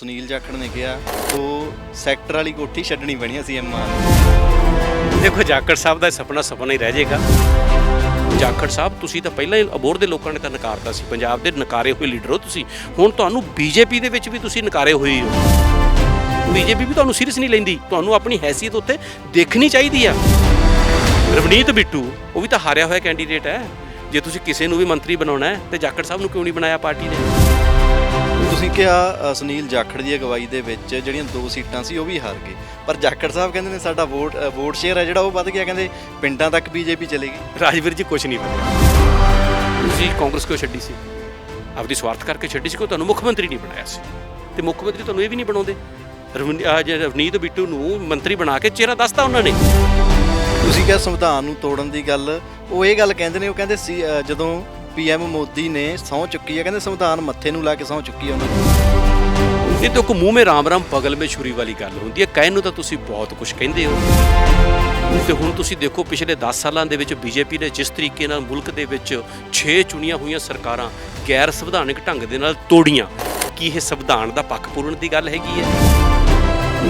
ਸੁਨੀਲ ਜਾਖੜ ਨੇ ਕਿਹਾ ਉਹ ਸੈਕਟਰ ਵਾਲੀ ਕੋਠੀ ਛੱਡਣੀ ਪੈਣੀ ਸੀ ਐਮਆਰ ਦੇਖੋ, ਜਾਖੜ ਸਾਹਿਬ ਦਾ ਇਹ ਸੁਪਨਾ ਸੁਪਨਾ ਹੀ ਰਹਿ ਜਾਏਗਾ। ਜਾਖੜ ਸਾਹਿਬ, ਤੁਸੀਂ ਤਾਂ ਪਹਿਲਾਂ ਹੀ ਅਬੋਰ ਦੇ ਲੋਕਾਂ ਨੇ ਤਾਂ ਨਕਾਰਤਾ ਸੀ। ਪੰਜਾਬ ਦੇ ਨਕਾਰੇ ਹੋਏ ਲੀਡਰ ਹੋ ਤੁਸੀਂ। ਹੁਣ ਤੁਹਾਨੂੰ ਬੀਜੇਪੀ ਦੇ ਵਿੱਚ ਵੀ ਤੁਸੀਂ ਨਕਾਰੇ ਹੋਏ ਹੋ। ਬੀਜੇਪੀ ਵੀ ਤੁਹਾਨੂੰ ਸੀਰੀਅਸ ਨਹੀਂ ਲੈਂਦੀ। ਤੁਹਾਨੂੰ ਆਪਣੀ ਹੈਸੀਅਤ ਉੱਤੇ ਦੇਖਣੀ ਚਾਹੀਦੀ ਆ। ਰਵਨੀਤ ਬਿੱਟੂ, ਉਹ ਵੀ ਤਾਂ ਹਾਰਿਆ ਹੋਇਆ ਕੈਂਡੀਡੇਟ ਹੈ। ਜੇ ਤੁਸੀਂ ਕਿਸੇ ਨੂੰ ਵੀ ਮੰਤਰੀ ਬਣਾਉਣਾ ਹੈ, ਤੇ ਜਾਖੜ ਸਾਹਿਬ ਨੂੰ ਕਿਉਂ ਨਹੀਂ ਬਣਾਇਆ ਪਾਰਟੀ ਨੇ? ਤੁਸੀਂ ਕਿਹਾ ਸੁਨੀਲ ਜਾਖੜ ਦੀ ਅਗਵਾਈ ਦੇ ਵਿੱਚ ਜਿਹੜੀਆਂ ਦੋ ਸੀਟਾਂ ਸੀ ਉਹ ਵੀ ਹਾਰ ਗਏ। ਪਰ ਜਾਖੜ ਸਾਹਿਬ ਕਹਿੰਦੇ ਨੇ ਸਾਡਾ ਵੋਟ ਵੋਟ ਸ਼ੇਅਰ ਹੈ ਜਿਹੜਾ ਉਹ ਵੱਧ ਗਿਆ ਕਹਿੰਦੇ ਪਿੰਡਾਂ ਤੱਕ ਬੀਜੇਪੀ ਚਲੇਗੀ ਰਾਜਵੀਰ ਜੀ ਕੁਝ ਨਹੀਂ ਪਤਾ। ਤੁਸੀਂ ਕਾਂਗਰਸ ਕਿਉਂ ਛੱਡੀ ਸੀ? ਆਪਦੀ ਸਵਾਰਥ ਕਰਕੇ ਛੱਡੀ ਸੀ ਕਿ ਤੁਹਾਨੂੰ ਮੁੱਖ ਮੰਤਰੀ ਨਹੀਂ ਬਣਾਇਆ ਸੀ। ਤੇ ਮੁੱਖ ਮੰਤਰੀ ਤੁਹਾਨੂੰ ਇਹ ਵੀ ਨਹੀਂ ਬਣਾਉਂਦੇ? ਰਵਨੀਤ ਬਿੱਟੂ ਨੂੰ ਮੰਤਰੀ ਬਣਾ ਕੇ ਚਿਹਰਾ ਦੱਸਤਾ ਉਹਨਾਂ ਨੇ। ਤੁਸੀਂ ਕਿਹਾ ਸੰਵਿਧਾਨ ਨੂੰ ਤੋੜਨ ਦੀ ਗੱਲ ਉਹ ਇਹ ਗੱਲ ਕਹਿੰਦੇ ਨੇ ਉਹ ਕਹਿੰਦੇ ਜਦੋਂ ਪੀਐਮ ਮੋਦੀ ਨੇ ਸਹੁੰ ਚੁੱਕੀ ਹੈ ਕਹਿੰਦੇ ਸੰਵਿਧਾਨ ਮੱਥੇ ਨੂੰ ਲਾ ਕੇ ਸਹੁੰ ਚੁੱਕੀ ਹੈ ਉਹਨਾਂ ਨੇ ਇਹ ਤਾਂ ਕੋ ਮੂੰਹ ਮੇ ਰਾਮ ਰਾਮ ਬਗਲ ਮੇ ਛੁਰੀ ਵਾਲੀ ਗੱਲ ਹੁੰਦੀ ਹੈ। ਕਹਿਣ ਨੂੰ ਤਾਂ ਤੁਸੀਂ ਬਹੁਤ ਕੁਝ ਕਹਿੰਦੇ ਹੋ। ਤੇ ਹੁਣ ਤੁਸੀਂ ਦੇਖੋ ਪਿਛਲੇ 10 ਸਾਲਾਂ ਦੇ ਵਿੱਚ ਬੀਜੇਪੀ ਨੇ ਜਿਸ ਤਰੀਕੇ ਨਾਲ ਮੁਲਕ ਦੇ ਵਿੱਚ 6 ਚੁਣੀਆਂ ਹੋਈਆਂ ਸਰਕਾਰਾਂ ਗੈਰ ਸੰਵਿਧਾਨਿਕ ਢੰਗ ਦੇ ਨਾਲ ਤੋੜੀਆਂ ਕੀ ਇਹ ਸੰਵਿਧਾਨ ਦਾ ਪੱਖ ਪੂਰਨ ਦੀ ਗੱਲ ਹੈਗੀ ਹੈ?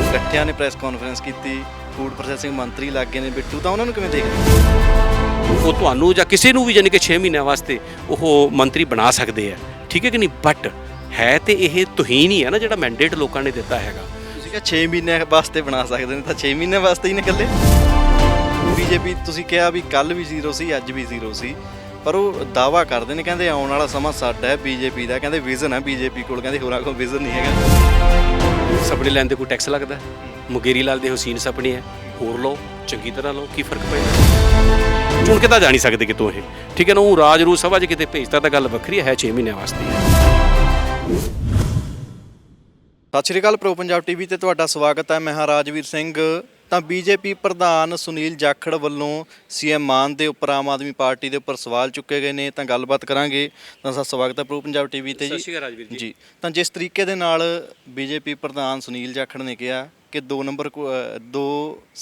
ਇਕੱਠਿਆਂ ਨੇ ਪ੍ਰੈਸ ਕਾਨਫਰੰਸ ਕੀਤੀ ਫੂਡ ਪ੍ਰੋਸੈਸਿੰਗ ਮੰਤਰੀ ਲੱਗੇ ਨੇ ਬਿੱਟੂ ਤਾਂ ਉਹਨਾਂ ਨੂੰ ਕਿਵੇਂ ਦੇਖਦੇ ਉਹ ਤੁਹਾਨੂੰ ਜਾਂ ਕਿਸੇ ਨੂੰ ਵੀ ਯਾਨੀ ਕਿ 6 ਮਹੀਨਿਆਂ ਵਾਸਤੇ ਉਹ ਮੰਤਰੀ ਬਣਾ ਸਕਦੇ ਆ। ਠੀਕ ਹੈ ਕਿ ਨਹੀਂ? ਬਟ ਹੈ ਤੇ ਇਹ ਤੁਹੀਨ ਹੀ ਹੈ ਨਾ ਜਿਹੜਾ ਮੈਂਡੇਟ ਲੋਕਾਂ ਨੇ ਦਿੱਤਾ ਹੈਗਾ। ਤੁਸੀਂ ਕਿਹਾ 6 ਮਹੀਨੇ ਵਾਸਤੇ ਬਣਾ ਸਕਦੇ ਨੇ ਤਾਂ 6 ਮਹੀਨੇ ਵਾਸਤੇ ਹੀ ਨੇ ਇਕੱਲੇ? ਬੀਜੇਪੀ ਤੁਸੀਂ ਕਿਹਾ ਵੀ ਕੱਲ ਵੀ ਜ਼ੀਰੋ ਸੀ ਅੱਜ ਵੀ ਜ਼ੀਰੋ ਸੀ। ਪਰ ਉਹ ਦਾਵਾ ਕਰਦੇ ਨੇ ਕਹਿੰਦੇ ਆਉਣ ਵਾਲਾ ਸਮਾਂ ਸਾਡਾ ਹੈ ਬੀਜੇਪੀ ਦਾ ਕਹਿੰਦੇ ਵਿਜ਼ਨ ਹੈ ਬੀਜੇਪੀ ਕੋਲ ਕਹਿੰਦੇ ਹੋਰਾਂ ਕੋਲ ਵਿਜ਼ਨ ਨਹੀਂ ਹੈਗਾ। ਸਪਨੇ ਲੈਣ ਦੇ ਕੋਈ ਟੈਕਸ ਲੱਗਦਾ? ਮੁਗੇਰੀ ਲਾਲ ਦੇ ਹੁਸੈਨ ਸਪਨੇ ਹੈ। ਹੋਰ ਲਓ ਚੰਗੀ ਤਰ੍ਹਾਂ ਲਓ ਕੀ ਫ਼ਰਕ ਪੈਂਦਾ ਚੁਣ ਕੇ ਤਾਂ ਜਾ ਨਹੀਂ ਸਕਦੇ ਕਿਤੋਂ ਇਹ। ਠੀਕ ਹੈ ਨਾ ਉਹ ਰਾਜ ਰੂ ਸਭਾ 'ਚ ਕਿਤੇ ਭੇਜਤਾ ਤਾਂ ਗੱਲ ਵੱਖਰੀ ਹੈ 6 ਮਹੀਨਿਆਂ ਵਾਸਤੇ। ਸਤਿ ਸ਼੍ਰੀ ਅਕਾਲ ਪ੍ਰੋ ਪੰਜਾਬ ਟੀਵੀ ਤੇ ਤੁਹਾਡਾ ਸਵਾਗਤ ਹੈ ਮੈਂ ਹਾਂ ਰਾਜਵੀਰ ਸਿੰਘ। ਤਾਂ ਬੀਜੇਪੀ ਪ੍ਰਧਾਨ ਸੁਨੀਲ ਜਾਖੜ ਵੱਲੋਂ ਸੀਐਮ ਮਾਨ ਦੇ ਉੱਪਰ ਆਮ ਆਦਮੀ ਪਾਰਟੀ ਦੇ ਉੱਪਰ ਸਵਾਲ ਚੁੱਕੇ ਗਏ ਨੇ ਤਾਂ ਗੱਲਬਾਤ ਕਰਾਂਗੇ। ਤਾਂ ਸਾ ਸਵਾਗਤ ਹੈ ਪ੍ਰੋ ਪੰਜਾਬ ਟੀਵੀ ਤੇ ਸਤਿ ਜੀ ਸ਼੍ਰੀ ਅਕਾਲ ਰਾਜਵੀਰ ਜੀ। ਤਾਂ ਜਿਸ ਤਰੀਕੇ ਦੇ ਨਾਲ ਬੀਜੇਪੀ ਪ੍ਰਧਾਨ ਸੁਨੀਲ ਜਾਖੜ ਨੇ ਕਿਹਾ ਕਿ 2 ਨੰਬਰ ਦੋ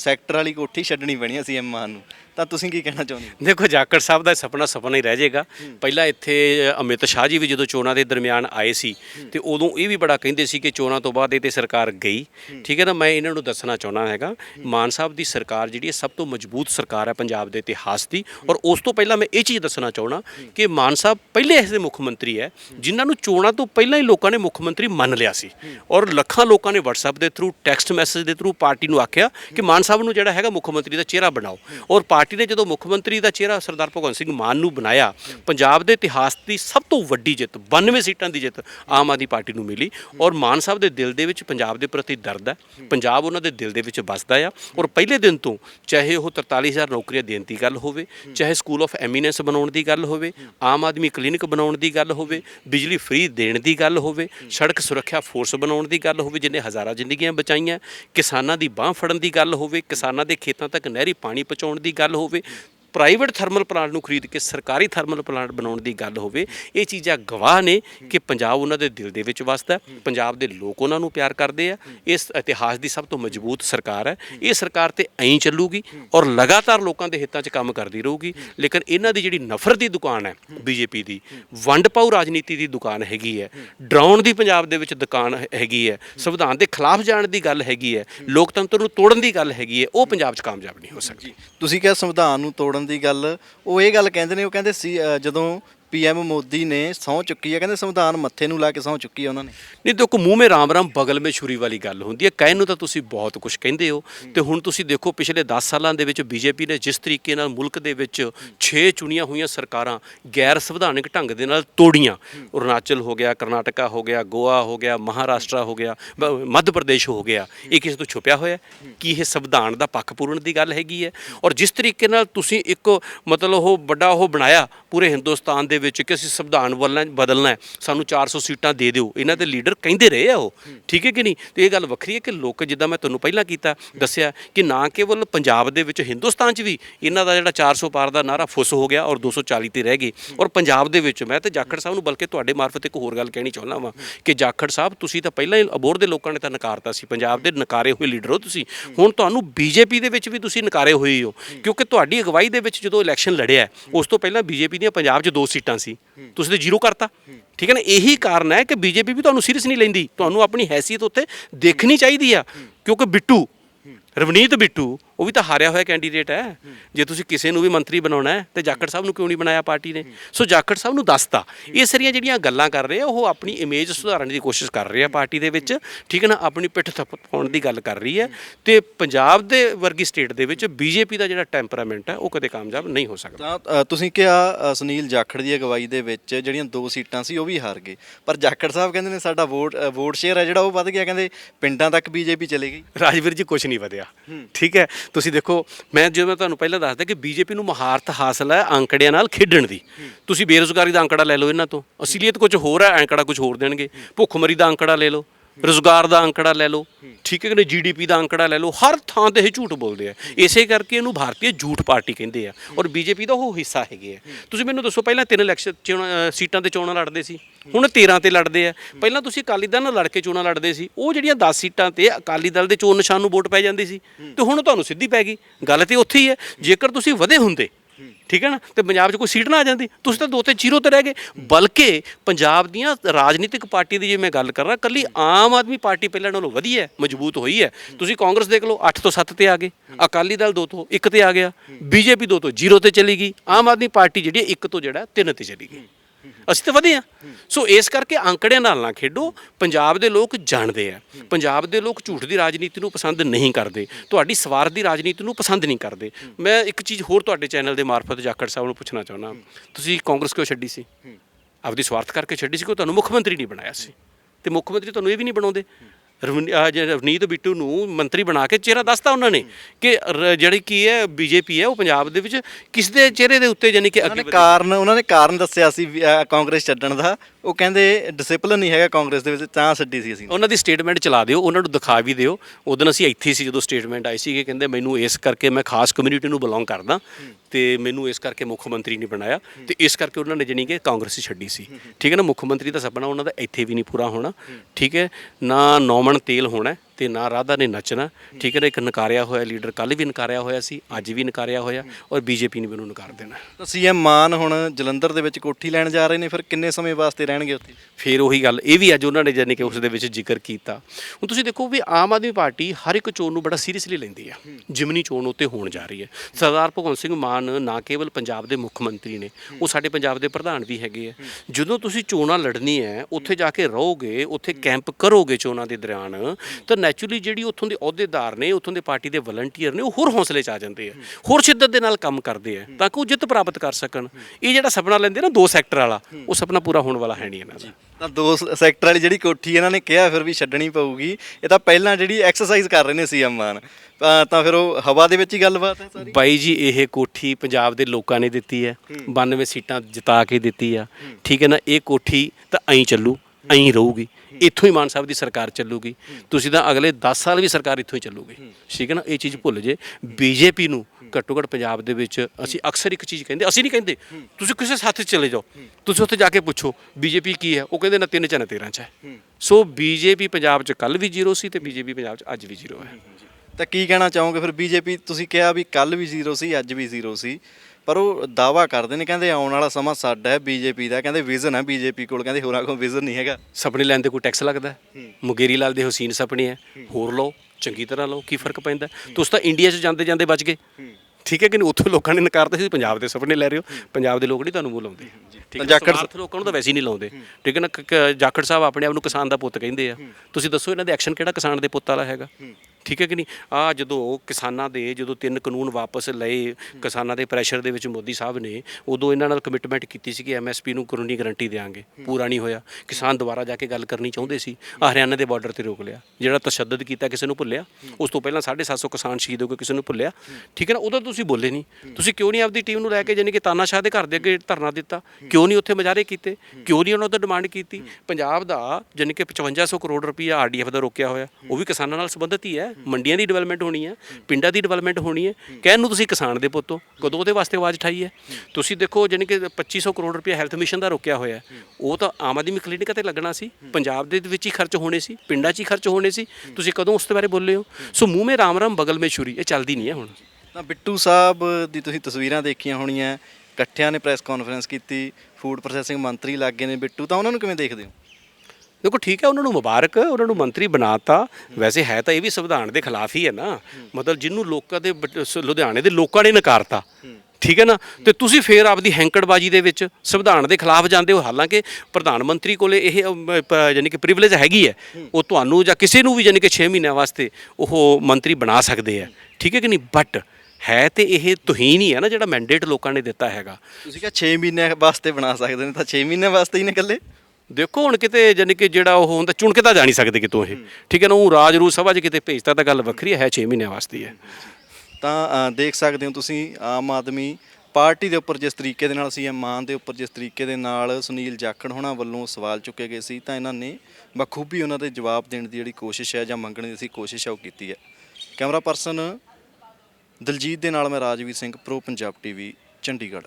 ਸੈਕਟਰ ਵਾਲੀ ਕੋਠੀ ਛੱਡਣੀ ਪੈਣੀ ਸੀ ਐਮ ਮਾਨ ਨੂੰ। ਤਾਂ ਤੁਸੀਂ ਕੀ ਕਹਿਣਾ ਚਾਹੁੰਦੇ ਹੋ? ਦੇਖੋ ਜਾਖੜ ਸਾਹਿਬ ਦਾ ਸੁਪਨਾ ਸੁਪਨਾ ਹੀ ਰਹਿ ਜਾਏਗਾ। ਪਹਿਲਾਂ ਇੱਥੇ ਅਮਿਤ ਸ਼ਾਹ ਜੀ ਵੀ ਜਦੋਂ ਚੋਣਾਂ ਦੇ ਦਰਮਿਆਨ ਆਏ ਸੀ ਤੇ ਉਦੋਂ ਇਹ ਵੀ ਬੜਾ ਕਹਿੰਦੇ ਸੀ ਕਿ ਚੋਣਾਂ ਤੋਂ ਬਾਅਦ ਇਹ ਤੇ ਸਰਕਾਰ ਗਈ। ਠੀਕ ਹੈ ਨਾ ਮੈਂ ਇਹਨਾਂ ਨੂੰ ਦੱਸਣਾ ਚਾਹੁੰਦਾ ਹੈਗਾ ਮਾਨ ਸਾਹਿਬ ਦੀ ਸਰਕਾਰ ਜਿਹੜੀ ਹੈ ਸਭ ਤੋਂ ਮਜ਼ਬੂਤ ਸਰਕਾਰ ਹੈ ਪੰਜਾਬ ਦੇ ਇਤਿਹਾਸ ਦੀ। ਔਰ ਉਸ ਤੋਂ ਪਹਿਲਾਂ ਮੈਂ ਇਹ ਚੀਜ਼ ਦੱਸਣਾ ਚਾਹੁੰਦਾ ਕਿ ਮਾਨ ਸਾਹਿਬ ਪਹਿਲੇ ਐਸੇ ਮੁੱਖ ਮੰਤਰੀ ਹੈ ਜਿਨ੍ਹਾਂ ਨੂੰ ਚੋਣਾਂ ਤੋਂ ਪਹਿਲਾਂ ਹੀ ਲੋਕਾਂ ਨੇ ਮੁੱਖ ਮੰਤਰੀ ਮੰਨ ਲਿਆ ਸੀ। ਔਰ ਲੱਖਾਂ ਲੋਕਾਂ ਨੇ WhatsApp ਦੇ ਥਰੂ ਟੈਕਸਟ ਮੈਸੇਜ ਦੇ ਥਰੂ ਪਾਰਟੀ ਨੂੰ ਆਖਿਆ ਕਿ ਮਾਨ ਸਾਹਿਬ ਨੂੰ ਜਿਹੜਾ ਹੈਗਾ ਮੁੱਖ ਮੰਤਰੀ ਦਾ ਚਿਹਰਾ ਬਣਾਓ। ਔਰ ਪਾਰਟੀ ਨੇ ਜਦੋਂ ਮੁੱਖ ਮੰਤਰੀ ਦਾ ਚਿਹਰਾ ਸਰਦਾਰ ਭਗਵੰਤ ਸਿੰਘ ਮਾਨ ਨੂੰ ਬਣਾਇਆ, ਪੰਜਾਬ ਦੇ ਇਤਿਹਾਸ ਦੀ ਸਭ ਤੋਂ ਵੱਡੀ ਜਿੱਤ 92 ਸੀਟਾਂ ਦੀ ਜਿੱਤ ਆਮ ਆਦਮੀ ਪਾਰਟੀ ਨੂੰ ਮਿਲੀ ਔਰ ਮਾਨ ਸਾਹਿਬ ਦੇ ਦਿਲ ਦੇ ਵਿੱਚ ਪੰਜਾਬ ਦੇ ਪ੍ਰਤੀ ਦਰਦ ਹੈ। ਪੰਜਾਬ ਉਹਨਾਂ ਦੇ ਦਿਲ ਦੇ ਵਿੱਚ ਵੱਸਦਾ ਆ ਔਰ ਪਹਿਲੇ ਦਿਨ ਤੋਂ ਚਾਹੇ ਉਹ 43000 ਨੌਕਰੀਆਂ ਦੇਣ ਦੀ ਗੱਲ ਹੋਵੇ, ਚਾਹੇ ਸਕੂਲ ਆਫ ਐਮੀਨੈਂਸ ਬਣਾਉਣ ਦੀ ਗੱਲ ਹੋਵੇ, ਆਮ ਆਦਮੀ ਕਲੀਨਿਕ ਬਣਾਉਣ ਦੀ ਗੱਲ ਹੋਵੇ, ਬਿਜਲੀ ਫ੍ਰੀ ਦੇਣ ਦੀ ਗੱਲ ਹੋਵੇ, ਸੜਕ ਸੁਰੱਖਿਆ ਫੋਰਸ ਬਣਾਉਣ ਦੀ ਗੱਲ ਹੋਵੇ ਜਿਹਨੇ ਹਜ਼ਾਰਾਂ ਜ਼ਿੰਦਗੀਆਂ ਬਚਾਈਆਂ, ਕਿਸਾਨਾਂ ਦੀ ਬਾਹ ਫੜਨ ਦੀ ਗੱਲ ਹੋਵੇ, ਕਿਸਾਨਾਂ ਦੇ ਖੇਤਾਂ ਤੱਕ ਨਹਿਰੀ ਪਾਣੀ ਪਹੁੰਚਾਉਣ ਦੀ ਗੱਲ ਹੋਵੇ ਪ੍ਰਾਈਵੇਟ ਥਰਮਲ ਪਲਾਂਟ ਨੂੰ ਖਰੀਦ ਕੇ ਸਰਕਾਰੀ ਥਰਮਲ ਪਲਾਂਟ ਬਣਾਉਣ ਦੀ ਗੱਲ ਹੋਵੇ, ਇਹ ਚੀਜ਼ਾਂ ਗਵਾਹ ਨੇ ਕਿ ਪੰਜਾਬ ਉਹਨਾਂ ਦੇ ਦਿਲ ਦੇ ਵਿੱਚ ਵਸਦਾ ਪੰਜਾਬ ਦੇ ਲੋਕ ਉਹਨਾਂ ਨੂੰ ਪਿਆਰ ਕਰਦੇ ਆ, ਇਸ ਇਤਿਹਾਸ ਦੀ ਸਭ ਤੋਂ ਮਜ਼ਬੂਤ ਸਰਕਾਰ ਹੈ, ਇਹ ਸਰਕਾਰ ਤੇ ਐਂ ਚੱਲੂਗੀ ਔਰ ਲਗਾਤਾਰ ਲੋਕਾਂ ਦੇ ਹਿੱਤਾਂ 'ਚ ਕੰਮ ਕਰਦੀ ਰਹੂਗੀ, ਲੇਕਿਨ ਇਹਨਾਂ ਦੀ ਜਿਹੜੀ ਨਫ਼ਰਤ ਦੀ ਦੁਕਾਨ ਹੈ ਬੀਜੇਪੀ ਦੀ, ਵੰਡ ਪਾਉ ਰਾਜਨੀਤੀ ਦੀ ਦੁਕਾਨ ਹੈਗੀ ਹੈ, ਡਰਾਉਣ ਦੀ ਪੰਜਾਬ ਦੇ ਵਿੱਚ ਦੁਕਾਨ ਹੈਗੀ ਹੈ, ਸੰਵਿਧਾਨ ਦੇ ਖਿਲਾਫ ਜਾਣ ਦੀ ਗੱਲ ਹੈਗੀ ਹੈ, ਲੋਕਤੰਤਰ ਨੂੰ ਤੋੜਨ ਦੀ ਗੱਲ ਹੈਗੀ ਹੈ, ਉਹ ਪੰਜਾਬ 'ਚ ਕਾਮਯਾਬ ਨਹੀਂ ਹੋ ਸਕਦੀ। ਤੁਸੀਂ ਕਿਹਾ ਸੰਵਿਧਾਨ ਨੂੰ ਤੋੜਨ ਦੀ ਗੱਲ ਉਹ ਇਹ ਗੱਲ ਕਹਿੰਦੇ ਨੇ ਉਹ ਕਹਿੰਦੇ ਸੀ ਅ, ਜਦੋਂ ਪੀਐਮ ਮੋਦੀ ਨੇ ਸਹੁੰ ਚੁੱਕੀ ਹੈ, ਕਹਿੰਦੇ ਸੰਵਿਧਾਨ ਮੱਥੇ ਨੂੰ ਲਾ ਕੇ ਸਹੁੰ ਚੁੱਕੀ ਹੈ ਉਹਨਾਂ ਨੇ। ਨਹੀਂ ਦੇਖੋ ਮੂੰਹ ਮੇ ਰਾਮ ਰਾਮ ਬਗਲ ਮੇ ਛੁਰੀ ਵਾਲੀ ਗੱਲ ਹੁੰਦੀ ਹੈ। ਕਹਿਣ ਨੂੰ ਤਾਂ ਤੁਸੀਂ ਬਹੁਤ ਕੁਝ ਕਹਿੰਦੇ ਹੋ। ਤੇ ਹੁਣ ਤੁਸੀਂ ਦੇਖੋ ਪਿਛਲੇ 10 ਸਾਲਾਂ ਦੇ ਵਿੱਚ ਬੀਜੇਪੀ ਨੇ ਜਿਸ ਤਰੀਕੇ ਨਾਲ ਮੁਲਕ ਦੇ ਵਿੱਚ 6 ਚੁਣੀਆਂ ਹੋਈਆਂ ਸਰਕਾਰਾਂ ਗੈਰ ਸੰਵਿਧਾਨਕ ਢੰਗ ਦੇ ਨਾਲ ਤੋੜੀਆਂ। ਅਰੁਣਾਚਲ ਹੋ ਗਿਆ, ਕਰਨਾਟਕਾ ਹੋ ਗਿਆ, ਗੋਆ ਹੋ ਗਿਆ, ਮਹਾਰਾਸ਼ਟਰ ਹੋ ਗਿਆ ਮੱਧ ਪ੍ਰਦੇਸ਼ ਹੋ ਗਿਆ। ਇਹ ਕਿਸੇ ਤੋਂ ਛੁਪਿਆ ਹੋਇਆ ਕੀ ਇਹ ਸੰਵਿਧਾਨ ਦਾ ਪੱਖ ਪੂਰਨ ਦੀ ਗੱਲ ਹੈਗੀ ਹੈ? ਔਰ ਜਿਸ ਤਰੀਕੇ ਨਾਲ ਤੁਸੀਂ ਇੱਕ ਮਤਲਬ ਉਹ ਵੱਡਾ ਉਹ ਬਣਾਇਆ ਪੂਰੇ ਹਿੰਦੁਸਤਾਨ ਦੇ ਵਿੱਚ ਕਿ ਅਸੀਂ ਸੰਵਿਧਾਨ ਵੱਲਾਂ ਬਦਲਣਾ ਹੈ। ਸਾਨੂੰ 400 ਸੀਟਾਂ ਦੇ ਦਿਓ। ਇਹਨਾਂ ਦੇ ਲੀਡਰ ਕਹਿੰਦੇ ਰਹੇ ਆ ਉਹ। ਠੀਕ ਹੈ ਕਿ ਨਹੀਂ? ਤੇ ਇਹ ਗੱਲ ਵੱਖਰੀ ਹੈ ਕਿ ਲੋਕ ਜਿੱਦਾਂ ਮੈਂ ਤੁਹਾਨੂੰ ਪਹਿਲਾਂ ਕੀਤਾ, ਦੱਸਿਆ ਕਿ ਨਾ ਕੇਵਲ ਪੰਜਾਬ ਦੇ ਵਿੱਚ ਹਿੰਦੁਸਤਾਨ 'ਚ ਵੀ ਇਹਨਾਂ ਦਾ ਜਿਹੜਾ 400 ਪਾਰ ਦਾ ਨਾਰਾ ਫੁੱਸ ਹੋ ਗਿਆ ਔਰ 240 ਤੇ ਰਹਿ ਗਏ। ਔਰ ਪੰਜਾਬ ਦੇ ਵਿੱਚ ਮੈਂ ਤੇ ਜਾਖੜ ਸਾਹਿਬ ਨੂੰ ਬਲਕਿ ਤੁਹਾਡੇ ਮਾਰਫਤ ਇੱਕ ਹੋਰ ਗੱਲ ਕਹਿਣੀ ਚਾਹੁੰਦਾ ਵਾਂ ਕਿ ਜਾਖੜ ਸਾਹਿਬ, ਤੁਸੀਂ ਤਾਂ ਪਹਿਲਾਂ ਹੀ ਅਬੋਰ ਦੇ ਲੋਕਾਂ ਨੇ ਤਾਂ ਨਕਾਰਤਾ ਸੀ। ਪੰਜਾਬ ਦੇ ਨਕਾਰੇ ਹੋਏ ਲੀਡਰ ਹੋ ਤੁਸੀਂ। ਹੁਣ ਤੁਹਾਨੂੰ ਬੀਜੇਪੀ ਦੇ ਵਿੱਚ ਵੀ ਤੁਸੀਂ ਨਕਾਰੇ ਹੋਏ ਹੋ। ਕਿਉਂਕਿ ਤੁਹਾਡੀ ਅਗਵਾਈ ਦੇ ਵਿੱਚ ਜਦੋਂ ਇਲੈਕਸ਼ਨ ਲੜਿਆ, ਉਸ ਤੋਂ ਪਹਿਲਾਂ ਬੀਜੇਪੀ ਦੀਆਂ ਪੰਜਾਬ 'ਚ ਦੋ ਸੀਟਾਂ ਸੀਟਾਂ ਸੀ। ਤੁਸੀਂ ਤੇ ਜ਼ੀਰੋ ਕਰਤਾ। ਠੀਕ ਹੈ ਨਾ? ਇਹੀ ਕਾਰਨ ਹੈ ਕਿ ਬੀਜੇਪੀ ਵੀ ਤੁਹਾਨੂੰ ਸੀਰੀਅਸ ਨਹੀਂ ਲੈਂਦੀ। ਤੁਹਾਨੂੰ ਆਪਣੀ ਹੈਸੀਅਤ ਉੱਤੇ ਦੇਖਣੀ ਚਾਹੀਦੀ ਆ। ਕਿਉਂਕਿ ਬਿੱਟੂ, ਰਵਨੀਤ ਬਿੱਟੂ ਉਹ ਵੀ ਤਾਂ ਹਾਰਿਆ ਹੋਇਆ ਕੈਂਡੀਡੇਟ ਹੈ। ਜੇ ਤੁਸੀਂ ਕਿਸੇ ਨੂੰ ਵੀ ਮੰਤਰੀ ਬਣਾਉਣਾ ਹੈ ਤੇ ਜਾਖੜ ਸਾਹਿਬ ਨੂੰ ਕਿਉਂ ਨਹੀਂ ਬਣਾਇਆ ਪਾਰਟੀ ਨੇ? ਸੋ ਜਾਖੜ ਸਾਹਿਬ ਨੂੰ ਦੱਸਤਾ। ਇਹ ਸਾਰੀਆਂ ਜਿਹੜੀਆਂ ਗੱਲਾਂ ਕਰ ਰਹੇ ਆ ਉਹ ਆਪਣੀ ਇਮੇਜ ਸੁਧਾਰਨ ਦੀ ਕੋਸ਼ਿਸ਼ ਕਰ ਰਹੇ ਆ ਪਾਰਟੀ ਦੇ ਵਿੱਚ। ਠੀਕ ਹੈ ਨਾ? ਆਪਣੀ ਪਿੱਠ ਥਪਾਉਣ ਦੀ ਗੱਲ ਕਰ ਰਹੀ ਹੈ। ਤੇ ਪੰਜਾਬ ਦੇ ਵਰਗੀ ਸਟੇਟ ਦੇ ਵਿੱਚ ਬੀਜੇਪੀ ਦਾ ਜਿਹੜਾ ਟੈਂਪਰਾਮੈਂਟ ਹੈ ਉਹ ਕਦੇ ਕਾਮਯਾਬ ਨਹੀਂ ਹੋ ਸਕਦਾ। ਤਾਂ ਤੁਸੀਂ ਕਿਹਾ ਸੁਨੀਲ ਜਾਖੜ ਦੀ ਅਗਵਾਈ ਦੇ ਵਿੱਚ ਜਿਹੜੀਆਂ ਦੋ ਸੀਟਾਂ ਸੀ ਉਹ ਵੀ ਹਾਰ ਗਏ। ਪਰ ਜਾਖੜ ਸਾਹਿਬ ਕਹਿੰਦੇ ਨੇ ਸਾਡਾ ਵੋਟ ਵੋਟ ਸ਼ੇਅਰ ਹੈ ਜਿਹੜਾ ਉਹ ਵੱਧ ਗਿਆ। ਕਹਿੰਦੇ ਪਿੰਡਾਂ ਤੱਕ ਬੀਜੇਪੀ ਚਲੇ ਗਈ। ਰਾਜਵੀਰ ਜੀ ਕੁਝ ਨਹੀਂ ਵਧਿਆ। ਠੀਕ ਹੈ? ਤੁਸੀਂ ਦੇਖੋ, ਮੈਂ ਜਿਵੇਂ ਤੁਹਾਨੂੰ ਪਹਿਲਾਂ ਦੱਸਦਾ ਕਿ ਬੀਜੇਪੀ ਨੂੰ ਮਹਾਰਤ ਹਾਸਲ ਹੈ ਅੰਕੜਿਆਂ ਨਾਲ ਖੇਡਣ ਦੀ। ਤੁਸੀਂ ਬੇਰੁਜ਼ਗਾਰੀ ਦਾ ਅੰਕੜਾ ਲੈ ਲਓ ਇਹਨਾਂ ਤੋਂ। ਅਸਲੀਅਤ ਕੁਝ ਹੋਰ ਹੈ ਅੰਕੜਾ ਕੁਝ ਹੋਰ ਦੇਣਗੇ। ਭੁੱਖਮਰੀ ਦਾ ਅੰਕੜਾ ਲੈ ਲਓ। ਰੁਜ਼ਗਾਰ ਦਾ ਅੰਕੜਾ ਲੈ ਲਓ ਠੀਕ ਹੈ ਕਿ ਨਹੀਂ? ਜੀਡੀਪੀ ਦਾ ਅੰਕੜਾ ਲੈ ਲਓ ਹਰ ਥਾਂ ਤੇ ਇਹ ਝੂਠ ਬੋਲਦੇ ਆ। ਇਸੇ ਕਰਕੇ ਇਹਨੂੰ ਭਾਰਤੀ ਝੂਠ ਪਾਰਟੀ ਕਹਿੰਦੇ ਆ। ਔਰ ਬੀਜੇਪੀ ਦਾ ਉਹ ਹਿੱਸਾ ਹੈਗੇ ਆ। ਤੁਸੀਂ ਮੈਨੂੰ ਦੱਸੋ ਪਹਿਲਾਂ ਤਿੰਨ ਇਲੈਕਸ਼ਨ ਚੋਣਾਂ, ਸੀਟਾਂ ਤੇ ਚੋਣਾਂ ਲੜਦੇ ਸੀ। ਹੁਣ 13 ਤੇ ਲੜਦੇ ਆ। ਪਹਿਲਾਂ ਤੁਸੀਂ ਅਕਾਲੀ ਦਲ ਨਾਲ ਲੜ ਕੇ ਚੋਣਾਂ ਲੜਦੇ ਸੀ। ਉਹ ਜਿਹੜੀਆਂ 10 ਸੀਟਾਂ ਤੇ ਅਕਾਲੀ ਦਲ ਦੇ ਚੋਣ ਨਿਸ਼ਾਨ ਨੂੰ ਵੋਟ ਪੈ ਜਾਂਦੀ ਸੀ। ਤੇ ਹੁਣ ਤੁਹਾਨੂੰ ਸਿੱਧੀ ਪੈ ਗਈ। ਗੱਲ ਤੇ ਉੱਥੇ ਹੀ ਹੈ। ਜੇਕਰ ਤੁਸੀਂ ਵਧੇ ਹੁੰਦੇ ਠੀਕ ਹੈ ਨਾ? ਤੇ ਪੰਜਾਬ 'ਚ ਕੋਈ ਸੀਟ ਨਾ ਆ ਜਾਂਦੀ। ਤੁਸੀਂ ਤਾਂ ਦੋ ਤੇ ਜ਼ੀਰੋ ਤੇ ਰਹਿ ਗਏ। ਬਲਕਿ ਪੰਜਾਬ ਦੀਆਂ ਰਾਜਨੀਤਿਕ ਪਾਰਟੀ ਦੀ ਜੇ ਮੈਂ ਗੱਲ ਕਰਾਂ, ਕੱਲੀ ਆਮ ਆਦਮੀ ਪਾਰਟੀ ਪਹਿਲਾਂ ਨਾਲੋਂ ਵਧੀਆ ਹੈ ਮਜ਼ਬੂਤ ਹੋਈ ਹੈ। ਤੁਸੀਂ ਕਾਂਗਰਸ ਦੇਖ ਲਓ 8 ਤੋਂ 7 ਤੇ ਆ ਗਏ। ਅਕਾਲੀ ਦਲ 2 ਤੋਂ 1 ਤੇ ਆ ਗਿਆ। ਬੀਜੇਪੀ 2 ਤੋਂ 0 ਤੇ ਚਲੀ ਗਈ। ਆਮ ਆਦਮੀ ਪਾਰਟੀ ਜਿਹੜੀ 1 ਤੋਂ ਜਿਹੜਾ 3 ਤੇ ਚਲੀ ਗਈ। ਅਸੀਂ ਤਾਂ ਵਧੇ ਆ ਸੋ ਇਸ ਕਰਕੇ ਅੰਕੜਿਆਂ ਨਾਲ ਨਾ ਖੇਡੋ। ਪੰਜਾਬ ਦੇ ਲੋਕ ਜਾਣਦੇ ਆ। ਪੰਜਾਬ ਦੇ ਲੋਕ ਝੂਠ ਦੀ ਰਾਜਨੀਤੀ ਨੂੰ ਪਸੰਦ ਨਹੀਂ ਕਰਦੇ। ਤੁਹਾਡੀ ਸਵਾਰਥ ਦੀ ਰਾਜਨੀਤੀ ਨੂੰ ਪਸੰਦ ਨਹੀਂ ਕਰਦੇ। ਮੈਂ ਇੱਕ ਚੀਜ਼ ਹੋਰ ਤੁਹਾਡੇ ਚੈਨਲ ਦੇ ਮਾਰਫਤ ਜਾਖੜ ਸਾਹਿਬ ਨੂੰ ਪੁੱਛਣਾ ਚਾਹੁੰਦਾ। ਤੁਸੀਂ ਕਾਂਗਰਸ ਕਿਉਂ ਛੱਡੀ ਸੀ? ਆਪਦੀ ਸਵਾਰਥ ਕਰਕੇ ਛੱਡੀ ਸੀ ਕਿ ਤੁਹਾਨੂੰ ਮੁੱਖ ਮੰਤਰੀ ਨਹੀਂ ਬਣਾਇਆ ਸੀ। ਤੇ ਮੁੱਖ ਮੰਤਰੀ ਤੁਹਾਨੂੰ ਇਹ ਵੀ ਨਹੀਂ ਬਣਾਉਂਦੇ। ਰਵਨੀ- ਆਹ ਜਿਹੜਾ ਰਵਨੀਤ ਬਿੱਟੂ ਨੂੰ ਮੰਤਰੀ ਬਣਾ ਕੇ ਚਿਹਰਾ ਦੱਸਤਾ ਉਹਨਾਂ ਨੇ ਕਿ ਰ- ਜਿਹੜੀ ਕੀ ਹੈ ਬੀਜੇਪੀ ਹੈ ਉਹ ਪੰਜਾਬ ਦੇ ਵਿੱਚ ਕਿਸ ਦੇ ਚਿਹਰੇ ਦੇ ਉੱਤੇ ਯਾਨੀ ਕਿ ਉਹਨਾਂ ਅੱਗੇ ਨੇ ਕਾਰਨ ਉਹਨਾਂ ਨੇ ਕਾਰਨ ਦੱਸਿਆ ਸੀ ਵੀ, ਕਾਂਗਰਸ ਛੱਡਣ ਦਾ। ਉਹ ਕਹਿੰਦੇ ਡਿਸਪਲਿਨ ਨਹੀਂ ਹੈਗਾ ਕਾਂਗਰਸ ਦੇ ਵਿੱਚ ਤਾਂ ਛੱਡੀ ਸੀ ਅਸੀਂ। ਉਹਨਾਂ ਦੀ ਸਟੇਟਮੈਂਟ ਚਲਾ ਦਿਓ ਉਹਨਾਂ ਨੂੰ ਦਿਖਾ ਵੀ ਦਿਓ। ਉਦੋਂ ਅਸੀਂ ਇੱਥੇ ਸੀ ਜਦੋਂ ਸਟੇਟਮੈਂਟ ਆਈ ਸੀ ਕਿ ਕਹਿੰਦੇ ਮੈਨੂੰ ਇਸ ਕਰਕੇ ਮੈਂ ਖਾਸ ਕਮਿਊਨਿਟੀ ਨੂੰ ਬਿਲੋਂਗ ਕਰਦਾ ਤੇ ਮੈਨੂੰ ਇਸ ਕਰਕੇ ਮੁੱਖ ਮੰਤਰੀ ਨਹੀਂ ਬਣਾਇਆ ਤੇ ਇਸ ਕਰਕੇ ਉਹਨਾਂ ਨੇ ਜਾਣੀ ਕਿ ਕਾਂਗਰਸ ਹੀ ਛੱਡੀ ਸੀ। ਠੀਕ ਹੈ ਨਾ ਮੁੱਖ ਮੰਤਰੀ ਦਾ ਸੁਪਨਾ ਉਹਨਾਂ ਦਾ ਇੱਥੇ ਵੀ ਨਹੀਂ ਪੂਰਾ ਹੋਣਾ। ਠੀਕ ਹੈ ਨਾ ਅਮਨ ਤੇਲ ਹੋਣਾ ਤੇ ਨਾ ਰਾਧਾ ਨੇ ਨੱਚਣਾ। ਠੀਕ ਹੈ ਨਾ ਇੱਕ ਨਕਾਰਿਆ ਹੋਇਆ ਲੀਡਰ ਕੱਲ ਵੀ ਨਕਾਰਿਆ ਹੋਇਆ ਸੀ ਅੱਜ ਵੀ ਨਕਾਰਿਆ ਹੋਇਆ ਔਰ ਬੀਜੇਪੀ ਨੇ ਮੈਨੂੰ ਨਕਾਰ ਦੇਣਾ। ਤਾਂ ਸੀਐਮ ਮਾਨ ਹੁਣ ਜਲੰਧਰ ਦੇ ਵਿੱਚ ਕੋਠੀ ਲੈਣ ਜਾ ਰਹੇ ਨੇ ਫਿਰ ਕਿੰਨੇ ਸਮੇਂ ਵਾਸਤੇ ਰਹਿਣਗੇ ਉੱਥੇ? ਫਿਰ ਉਹੀ ਗੱਲ ਇਹ ਵੀ ਅੱਜ ਉਹਨਾਂ ਨੇ ਜਾਨੀ ਕਿ ਉਸ ਦੇ ਵਿੱਚ ਜ਼ਿਕਰ ਕੀਤਾ। ਹੁਣ ਤੁਸੀਂ ਦੇਖੋ ਵੀ ਆਮ ਆਦਮੀ ਪਾਰਟੀ ਹਰ ਇੱਕ ਚੋਣ ਨੂੰ ਬੜਾ ਸੀਰੀਅਸਲੀ ਲੈਂਦੀ ਆ। ਜਿਮਨੀ ਚੋਣ ਉੱਤੇ ਹੋਣ ਜਾ ਰਹੀ ਹੈ। ਸਰਦਾਰ ਭਗਵੰਤ ਸਿੰਘ ਮਾਨ ਨਾ ਕੇਵਲ ਪੰਜਾਬ ਦੇ ਮੁੱਖ ਮੰਤਰੀ ਨੇ ਉਹ ਸਾਡੇ ਪੰਜਾਬ ਦੇ ਪ੍ਰਧਾਨ ਵੀ ਹੈਗੇ ਆ। ਜਦੋਂ ਤੁਸੀਂ ਚੋਣਾਂ ਲੜਨੀ ਹੈ ਉੱਥੇ ਜਾ ਕੇ ਰਹੋਗੇ ਉੱਥੇ ਕੈਂਪ ਕਰੋਗੇ ਚੋਣਾਂ ਦੇ ਦੌਰਾਨ ਤਾਂ ਨੈਚੁਰਲੀ ਜਿਹੜੀ ਉੱਥੋਂ ਦੇ ਅਹੁਦੇਦਾਰ ਨੇ ਉੱਥੋਂ ਦੇ ਪਾਰਟੀ ਦੇ ਵਲੰਟੀਅਰ ਨੇ ਉਹ ਹੋਰ ਹੌਸਲੇ 'ਚ ਆ ਜਾਂਦੇ ਆ। ਹੋਰ ਸ਼ਿੱਦਤ ਦੇ ਨਾਲ ਕੰਮ ਕਰਦੇ ਆ ਤਾਂ ਕਿ ਉਹ ਜਿੱਤ ਪ੍ਰਾਪਤ ਕਰ ਸਕਣ। ਇਹ ਜਿਹੜਾ ਸੁਪਨਾ ਲੈਂਦੇ ਨਾ ਦੋ ਸੈਕਟਰ ਵਾਲਾ ਉਹ ਸੁਪਨਾ ਪੂਰਾ ਹੋਣ ਵਾਲਾ ਹੈ ਨਹੀਂ ਇਹਨਾਂ ਦਾ। ਤਾਂ ਦੋ ਸ- ਸੈਕਟਰ ਵਾਲੀ ਜਿਹੜੀ ਕੋਠੀ ਇਹਨਾਂ ਨੇ ਕਿਹਾ ਫਿਰ ਵੀ ਛੱਡਣੀ ਪਊਗੀ। ਇਹ ਤਾਂ ਪਹਿਲਾਂ ਜਿਹੜੀ ਐਕਸਰਸਾਈਜ਼ ਕਰ ਰਹੇ ਨੇ ਸੀਐਮ ਮਾਨ ਤਾਂ ਤਾਂ ਫਿਰ ਉਹ ਹਵਾ ਦੇ ਵਿੱਚ ਹੀ ਗੱਲਬਾਤ ਹੈ ਸਾਰੀ। ਬਾਈ ਜੀ ਇਹ ਕੋਠੀ ਪੰਜਾਬ ਦੇ ਲੋਕਾਂ ਨੇ ਦਿੱਤੀ ਹੈ। 92 ਸੀਟਾਂ ਜਿਤਾ ਕੇ ਦਿੱਤੀ ਆ। ਠੀਕ ਹੈ ਨਾ ਇਹ ਕੋਠੀ ਤਾਂ ਐਂ ਚੱਲੂ। ਐਂ ਰਹੂਗੀ। ਇੱਥੋਂ ਹੀ ਮਾਨ ਸਾਹਿਬ ਦੀ ਸਰਕਾਰ ਚੱਲੂਗੀ। ਤੁਸੀਂ ਤਾਂ ਅਗਲੇ 10 ਸਾਲ ਵੀ ਸਰਕਾਰ ਇੱਥੋਂ ਹੀ ਚੱਲੂਗੀ। ਠੀਕ ਹੈ ਨਾ? ਇਹ ਚੀਜ਼ ਭੁੱਲ ਜੇ। ਬੀਜੇਪੀ ਨੂੰ ਘੱਟੋ ਘੱਟ ਪੰਜਾਬ ਦੇ ਵਿੱਚ ਅਸੀਂ ਅਕਸਰ ਇੱਕ ਚੀਜ਼ ਕਹਿੰਦੇ, ਅਸੀਂ ਨਹੀਂ ਕਹਿੰਦੇ। ਤੁਸੀਂ ਕਿਸੇ ਸਾਥ 'ਚ ਚਲੇ ਜਾਓ। ਤੁਸੀਂ ਉੱਥੇ ਜਾ ਕੇ ਪੁੱਛੋ, ਬੀਜੇਪੀ ਕੀ ਹੈ? ਉਹ ਕਹਿੰਦੇ ਨਾ ਤਿੰਨ ਚ ਨਾ 13 ਚ ਹੈ। ਸੋ ਬੀਜੇਪੀ ਪੰਜਾਬ 'ਚ ਕੱਲ ਵੀ ਜ਼ੀਰੋ ਸੀ ਤੇ ਬੀਜੇਪੀ ਪੰਜਾਬ 'ਚ ਅੱਜ ਵੀ ਜ਼ੀਰੋ ਹੈ। ਤਾਂ ਕੀ ਕਹਿਣਾ ਚਾਹੋਗੇ? ਫਿਰ ਬੀਜੇਪੀ, ਤੁਸੀਂ ਕਿਹਾ ਵੀ ਕੱਲ ਵੀ ਜ਼ੀਰੋ ਸੀ, ਅੱਜ ਵੀ ਜ਼ੀਰੋ ਸੀ। ਪਰ ਉਹ ਦਾਵਾ ਕਰਦੇ ਨੇ ਕਹਿੰਦੇ ਆਉਣ ਵਾਲਾ ਸਮਾਂ ਸਾਡਾ ਹੈ ਬੀਜੇਪੀ ਦਾ। ਕਹਿੰਦੇ ਵਿਜ਼ਨ ਹੈ ਬੀਜੇਪੀ ਕੋਲ ਕਹਿੰਦੇ ਹੋਰਾਂ ਕੋਲ ਵਿਜ਼ਨ ਨਹੀਂ ਹੈਗਾ। ਸਪਨੇ ਲੈਣ ਤੇ ਕੋਈ ਟੈਕਸ ਲੱਗਦਾ? ਮੁਗੇਰੀ ਲਾਲ ਦੇ ਹੁਸੈਨ ਸਪਨੇ ਹੈ। ਹੋਰ ਲਓ ਚੰਗੀ ਤਰ੍ਹਾਂ ਲਓ ਕੀ ਫ਼ਰਕ ਪੈਂਦਾ? ਤੁਸੀਂ ਤਾਂ ਇੰਡੀਆ 'ਚ ਜਾਂਦੇ ਜਾਂਦੇ ਬਚ ਗਏ। ਠੀਕ ਹੈ ਕਿ ਨਹੀਂ? ਉੱਥੋਂ ਲੋਕਾਂ ਨੇ ਨਕਾਰਤੇ ਸੀ ਪੰਜਾਬ ਦੇ ਸੁਪਨੇ ਲੈ ਰਹੇ ਹੋ। ਪੰਜਾਬ ਦੇ ਲੋਕ ਨਹੀਂ ਤੁਹਾਨੂੰ ਮੂੰਹ ਲਾਉਂਦੇ। ਠੀਕ ਹੈ ਜਾਖੜ- ਲੋਕਾਂ ਨੂੰ ਤਾਂ ਵੈਸੇ ਹੀ ਨਹੀਂ ਲਾਉਂਦੇ। ਠੀਕ ਹੈ ਨਾ? ਜਾਖੜ ਸਾਹਿਬ ਆਪਣੇ ਆਪ ਨੂੰ ਕਿਸਾਨ ਦਾ ਪੁੱਤ ਕਹਿੰਦੇ ਆ। ਤੁਸੀਂ ਦੱਸੋ ਇਹਨਾਂ ਦੇ ਐਕਸ਼ਨ ਕਿਹੜਾ ਕਿਸਾਨ ਦੇ ਪੁੱਤ ਵਾਲਾ ਹੈਗਾ? ਠੀਕ ਹੈ ਕਿ ਨਹੀਂ? ਆ ਜਦੋਂ ਕਿਸਾਨਾਂ ਦੇ ਜਦੋਂ ਤਿੰਨ ਕਾਨੂੰਨ ਵਾਪਸ ਲਏ, ਕਿਸਾਨਾਂ ਦੇ ਪ੍ਰੈਸ਼ਰ ਦੇ ਵਿੱਚ ਮੋਦੀ ਸਾਹਿਬ ਨੇ, ਉਦੋਂ ਇਹਨਾਂ ਨਾਲ ਕਮਿਟਮੈਂਟ ਕੀਤੀ ਸੀ ਕਿ ਐਮਐਸਪੀ ਨੂੰ ਕਾਨੂੰਨੀ ਗਾਰੰਟੀ ਦੇਵਾਂਗੇ ਪੂਰਾ ਨਹੀਂ ਹੋਇਆ। ਕਿਸਾਨ ਦੁਬਾਰਾ ਜਾ ਕੇ ਗੱਲ ਕਰਨੀ ਚਾਹੁੰਦੇ ਸੀ। ਆਹ ਹਰਿਆਣਾ ਦੇ ਬਾਰਡਰ ਤੇ ਰੋਕ ਲਿਆ। ਜਿਹੜਾ ਤਸ਼ੱਦਦ ਕੀਤਾ ਕਿਸੇ ਨੂੰ ਭੁੱਲਿਆ, ਉਸ ਤੋਂ ਪਹਿਲਾਂ 750 ਕਿਸਾਨ ਸ਼ਹੀਦ ਹੋ ਗਏ ਕਿਸੇ ਨੂੰ ਭੁੱਲਿਆ। ਠੀਕ ਹੈ ਨਾ? ਉਦੋਂ ਤੁਸੀਂ ਬੋਲੇ ਨਹੀਂ। ਤੁਸੀਂ ਕਿਉਂ ਨਹੀਂ ਆਪਦੀ ਟੀਮ ਨੂੰ ਲੈ ਕੇ ਜਾਨੀ ਕਿ ਤਾਨਾਸ਼ਾਹ ਦੇ ਘਰ ਦੇ ਅੱਗੇ ਧਰਨਾ ਦਿੱਤਾ? ਕਿਉਂ ਨਹੀਂ ਉੱਥੇ ਮੁਜ਼ਾਹਰੇ ਕੀਤੇ? ਕਿਉਂ ਨਹੀਂ ਉਹਨਾਂ ਤੋਂ ਡਿਮਾਂਡ ਕੀਤੀ? ਪੰਜਾਬ ਦਾ ਜਾਨੀ ਕਿ 5500 ਕਰੋੜ ਰੁਪਈਆ ਆਰਡੀਐਫ ਦਾ ਰੋਕਿਆ ਹੋਇਆ। ਉਹ ਵੀ ਕਿਸਾਨਾਂ ਨਾਲ ਸੰਬੰਧਿਤ ਹੀ ਹੈ। ਮੰਡੀਆਂ ਦੀ ਡਿਵੈਲਪਮੈਂਟ ਹੋਣੀ ਹੈ, ਪਿੰਡਾਂ ਦੀ ਡਿਵੈਲਪਮੈਂਟ ਹੋਣੀ ਹੈ। ਕਹਿਣ ਨੂੰ ਤੁਸੀਂ ਕਿਸਾਨ ਦੇ ਪੁੱਤੋ ਕਦੋਂ ਉਹਦੇ ਵਾਸਤੇ ਆਵਾਜ਼ ਉਠਾਈ ਹੈ? ਤੁਸੀਂ ਦੇਖੋ ਜਾਨੀ ਕਿ 2500 ਕਰੋੜ ਰੁਪਈਆ ਹੈਲਥ ਮਿਸ਼ਨ ਦਾ ਰੋਕਿਆ ਹੋਇਆ ਉਹ ਤਾਂ ਆਮ ਆਦਮੀ ਕਲੀਨਿਕਾਂ ਤੇ ਲੱਗਣਾ ਸੀ। ਪੰਜਾਬ ਦੇ ਵਿੱਚ ਹੀ ਖਰਚ ਹੋਣੇ ਸੀ, ਪਿੰਡਾਂ 'ਚ ਹੀ ਖਰਚ ਹੋਣੇ ਸੀ। ਤੁਸੀਂ ਕਦੋਂ ਉਸ ਦੇ ਬਾਰੇ ਬੋਲੇ ਹੋ? ਸੋ ਮੂੰਹ ਮੇ ਰਾਮ ਰਾਮ, ਬਗਲ ਮੇ ਛੁਰੀ, ਇਹ ਚੱਲਦੀ ਨਹੀਂ ਹੈ ਹੁਣ। ਤਾਂ ਬਿੱਟੂ ਸਾਹਿਬ ਦੀ ਤੁਸੀਂ ਤਸਵੀਰਾਂ ਦੇਖੀਆਂ ਹੋਣੀਆਂ, ਇਕੱਠਿਆਂ ਨੇ ਪ੍ਰੈਸ ਕਾਨਫਰੰਸ ਕੀਤੀ ਫੂਡ ਪ੍ਰੋਸੈਸਿੰਗ ਮੰਤਰੀ ਲੱਗੇ ਨੇ ਬਿੱਟੂ, ਤਾਂ ਉਹਨਾਂ ਨੂੰ ਕਿਵੇਂ ਦੇਖਦੇ ਹੋ? ਦੇਖੋ ਠੀਕ ਹੈ ਉਹਨਾਂ ਨੂੰ ਮੁਬਾਰਕ ਉਹਨਾਂ ਨੂੰ ਮੰਤਰੀ ਬਣਾਤਾ। ਵੈਸੇ ਹੈ ਤਾਂ ਇਹ ਵੀ ਸੰਵਿਧਾਨ ਦੇ ਖਿਲਾਫ ਹੀ ਹੈ ਨਾ। ਮਤਲਬ ਜਿਹਨੂੰ ਲੋਕਾਂ ਦੇ ਬਟ- ਲੁਧਿਆਣੇ ਦੇ ਲੋਕਾਂ ਨੇ ਨਕਾਰਤਾ। ਠੀਕ ਹੈ ਨਾ? ਤੇ ਤੁਸੀਂ ਫੇਰ ਆਪਦੀ ਹੈਂਕੜਬਾਜੀ ਦੇ ਵਿੱਚ ਸੰਵਿਧਾਨ ਦੇ ਖਿਲਾਫ ਜਾਂਦੇ ਹੋ। ਹਾਲਾਂਕਿ ਪ੍ਰਧਾਨ ਮੰਤਰੀ ਕੋਲੇ ਇਹ ਅਮ, ਯਾਨੀ ਕਿ ਪ੍ਰਿਵਿਲੇਜ ਹੈਗੀ ਹੈ। ਉਹ ਤੁਹਾਨੂੰ ਜਾਂ ਕਿਸੇ ਨੂੰ ਵੀ ਯਾਨੀ ਕਿ 6 ਮਹੀਨਿਆਂ ਵਾਸਤੇ ਉਹ ਮੰਤਰੀ ਬਣਾ ਸਕਦੇ ਆ ਠੀਕ ਹੈ ਕਿ ਨਹੀਂ? ਬਟ ਹੈ ਤੇ ਇਹ ਤੁਹੀਨ ਹੀ ਹੈ ਨਾ ਜਿਹੜਾ ਮੈਂਡੇਟ ਲੋਕਾਂ ਨੇ ਦਿੱਤਾ ਹੈਗਾ। ਤੁਸੀਂ ਕਿਹਾ 6 ਮਹੀਨੇ ਵਾਸਤੇ ਬਣਾ ਸਕਦੇ ਨੇ ਤਾਂ 6 ਮਹੀਨੇ ਵਾਸਤੇ ਹੀ ਨੇ ਇਕੱਲੇ? ਦੇਖੋ ਹੁਣ ਕਿਤੇ ਯਾਨੀ ਕਿ ਜਿਹੜਾ ਉਹ ਹੁੰਦਾ ਚੁਣ ਕੇ ਤਾਂ ਜਾ ਨਹੀਂ ਸਕਦੇ ਕਿਤੋਂ ਇਹ। ਠੀਕ ਹੈ ਨਾ ਉਹ ਰਾਜ ਰੂ ਸਭਾ 'ਚ ਕਿਤੇ ਭੇਜਤਾ ਤਾਂ ਗੱਲ ਵੱਖਰੀ ਹੈ 6 ਮਹੀਨਿਆਂ ਵਾਸਤੇ ਹੀ। ਹੈ ਤਾਂ ਅ, ਦੇਖ ਸਕਦੇ ਹੋ ਤੁਸੀਂ ਆਮ ਆਦਮੀ ਪਾਰਟੀ ਦੇ ਉੱਪਰ ਜਿਸ ਤਰੀਕੇ ਦੇ ਨਾਲ ਸੀਐਮ ਮਾਨ ਦੇ ਉੱਪਰ ਜਿਸ ਤਰੀਕੇ ਦੇ ਨਾਲ ਸੁਨੀਲ ਜਾਖੜ ਹੋਣਾ ਵੱਲੋਂ ਸਵਾਲ ਚੁੱਕੇ ਗਏ ਸੀ ਤਾਂ ਇਹਨਾਂ ਨੇ ਬਖੂਬੀ ਉਹਨਾਂ ਦੇ ਜਵਾਬ ਦੇਣ ਦੀ ਜਿਹੜੀ ਕੋਸ਼ਿਸ਼ ਹੈ ਜਾਂ ਮੰਗਣ ਦੀ ਸੀ ਕੋਸ਼ਿਸ਼ ਹੈ ਉਹ ਕੀਤੀ ਹੈ। ਕੈਮਰਾ ਪਰਸਨ ਦਲਜੀਤ ਦੇ ਨਾਲ ਮੈਂ ਰਾਜਵੀਰ ਸਿੰਘ ਪ੍ਰੋ ਪੰਜਾਬ ਟੀਵੀ ਚੰਡੀਗੜ੍ਹ।